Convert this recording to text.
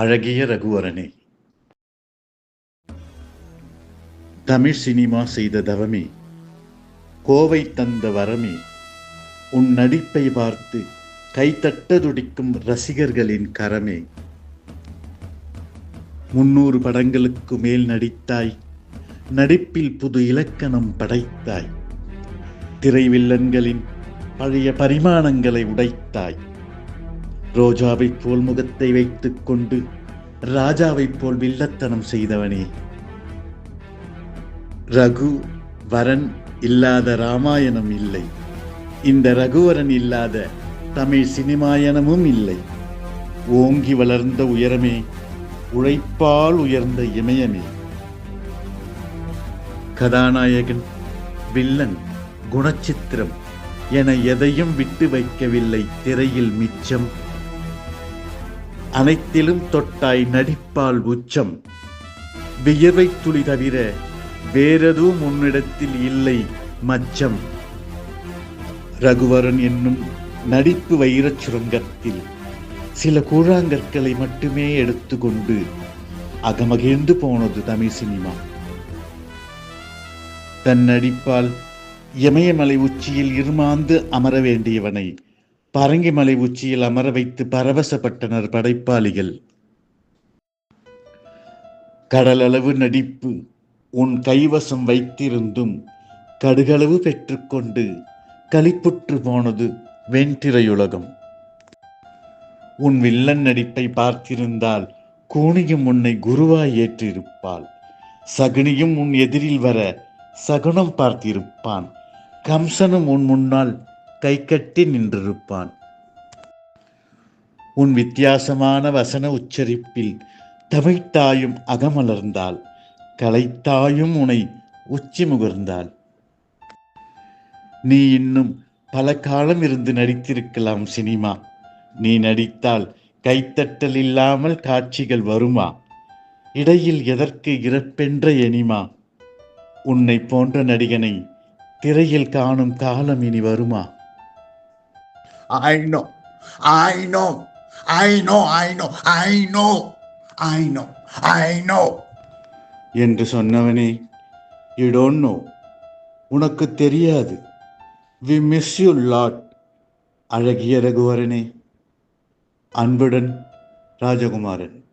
அழகிய ரகுவரனே. தமிழ் சினிமா செய்த தவமே கோவை தந்த வரமே உன் நடிப்பை பார்த்து கைத்தட்ட துடிக்கும் ரசிகர்களின் கரமே. முன்னூறு படங்களுக்கு மேல் நடித்தாய் நடிப்பில் புது இலக்கணம் படைத்தாய் திரைவில்லன்களின் பழைய பரிமாணங்களை உடைத்தாய். ரோஜாவைப் போல் முகத்தை வைத்துக் கொண்டு ராஜாவைப் போல் வில்லத்தனம் செய்தவனே. ரகு வரன் இல்லாத ராமாயணம் இல்லை. இந்த ரகுவரன் இல்லாத தமிழ் சினிமாயனமும் இல்லை. ஓங்கி வளர்ந்த உயரமே உழைப்பால் உயர்ந்த இமயமே. கதாநாயகன் வில்லன் குணச்சித்திரம் என எதையும் விட்டு வைக்கவில்லை திரையில் மிச்சம் அனைத்திலும் தொட்டாய் நடிப்பால் உச்சம். வியர்வை துளி தவிர வேறெதுவும் உன்னிடத்தில் இல்லை மச்சம். ரகுவரன் என்னும் நடிப்பு வைரச் சுரங்கத்தில் சில கூழாங்கற்களை மட்டுமே எடுத்துக்கொண்டு அகமகிழ்ந்து போனது தமிழ் சினிமா. தன் நடிப்பால் இமயமலை உச்சியில் இருமாந்து அமர வேண்டியவனை பரங்கிமலை உச்சியில் அமர வைத்து பரவசப்பட்டனர் படைப்பாளிகள். கடலளவு நடிப்பு உன் கைவசம் வைத்திருந்தும் கடுகளவு பெற்றுக்கொண்டு களிப்புற்று போனது வெண்திரையுலகம். உன் வில்லன் நடிப்பை பார்த்திருந்தால் கூணியும் உன்னை குருவாய் ஏற்றிருப்பாள். சகுனியும் உன் எதிரில் வர சகுனம் பார்த்திருப்பான். கம்சனும் உன் முன்னால் கை கட்டி நின்றிருப்பான். உன் வித்தியாசமான வசன உச்சரிப்பில் தமிழ்த்தாயும் அகமலர்ந்தாள். கலைத்தாயும் உனை உச்சி முகர்ந்தாள். நீ இன்னும் பல காலம் இருந்து நடித்திருக்கலாம் சினிமா. நீ நடித்தால் கைத்தட்டல் இல்லாமல் காட்சிகள் வருமா? இடையில் எதற்கு இறப்பென்ற எனிமா? உன்னை போன்ற நடிகனை திரையில் காணும் காலம் இனி வருமா? I know, I know, I know, I know, I know, I know, I know. என்று சொன்னவனே யூ டோன்ட் நோ உனக்கு தெரியாது. வி மிஸ் யூ லாட் அழகிய ரகுவரனே அன்புடன் ராஜகுமாரன்.